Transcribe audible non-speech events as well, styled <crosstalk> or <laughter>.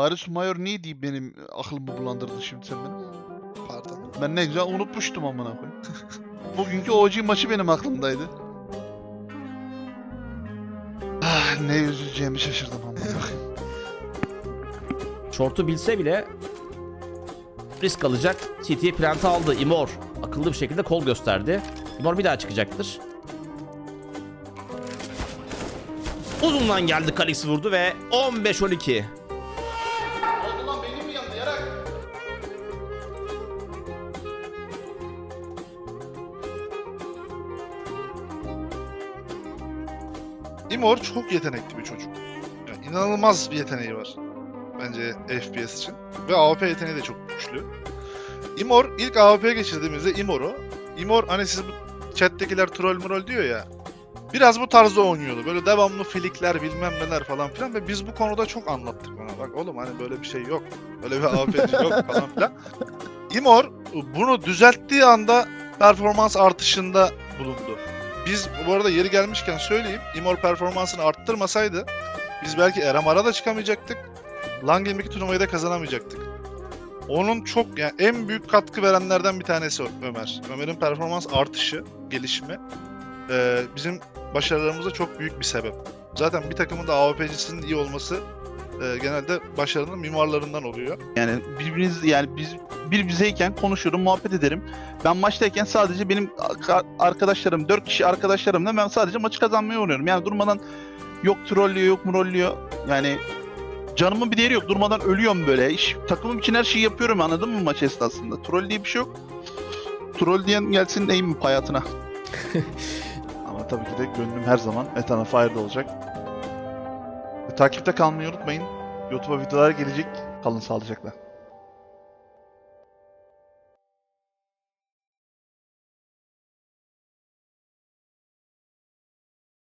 Darius Mayor niye diye benim aklımı bulandırdın şimdi sen benim? Pardon. Ben ne güzel unutmuştum amına koyayım. <laughs> Bugünkü OG maçı benim aklımdaydı. Ah, ne üzüleceğimi şaşırdım amına koyayım. <laughs> Short'u bilse bile risk alacak. CT plant'ı aldı. Imor akıllı bir şekilde kol gösterdi. Imor bir daha çıkacaktır. Uzundan geldi Kalix vurdu ve 15-12. Imor çok yetenekli bir çocuk. Yani inanılmaz bir yeteneği var. Bence FPS için. Ve AWP yeteneği de çok güçlü. Imor ilk AWP'ye geçirdiğimizde Imor'u Imor hani siz bu chat'tekiler troll murol diyor ya. Biraz bu tarzda oynuyordu. Böyle devamlı filikler bilmem neler falan filan ve biz bu konuda çok anlattık ona. Bak oğlum hani böyle bir şey yok. Böyle bir AWP'ci <laughs> yok falan filan. Imor bunu düzelttiği anda performans artışında bulundu. Biz bu arada yeri gelmişken söyleyeyim. Imor performansını arttırmasaydı biz belki Eramar'a da çıkamayacaktık. LAN Game 2 turnuvayı da kazanamayacaktık. Onun çok yani en büyük katkı verenlerden bir tanesi Ömer. Ömer'in performans artışı, gelişimi eee, bizim başarılarımıza çok büyük bir sebep. Zaten bir takımın da AWP'cisinin iyi olması eee, genelde başarının mimarlarından oluyor. Yani birbiriniz yani biz bir bizeyken konuşurum, muhabbet ederim. Ben maçtayken sadece benim arka- arkadaşlarım, 4 kişi arkadaşlarımla ben sadece maçı kazanmaya oynuyorum. Yani durmadan yok trollüyor, yok mrollüyor. Yani canımın bir değeri yok. Durmadan ölüyorum böyle. İş, takımım için her şeyi yapıyorum anladın mı maç esnasında? Troll diye bir şey yok. Troll diyen gelsin neyim hayatına. <laughs> Ama tabii ki de gönlüm her zaman Etana Fire'da olacak. Takipte kalmayı unutmayın. YouTube'a videolar gelecek. Kalın sağlıcakla.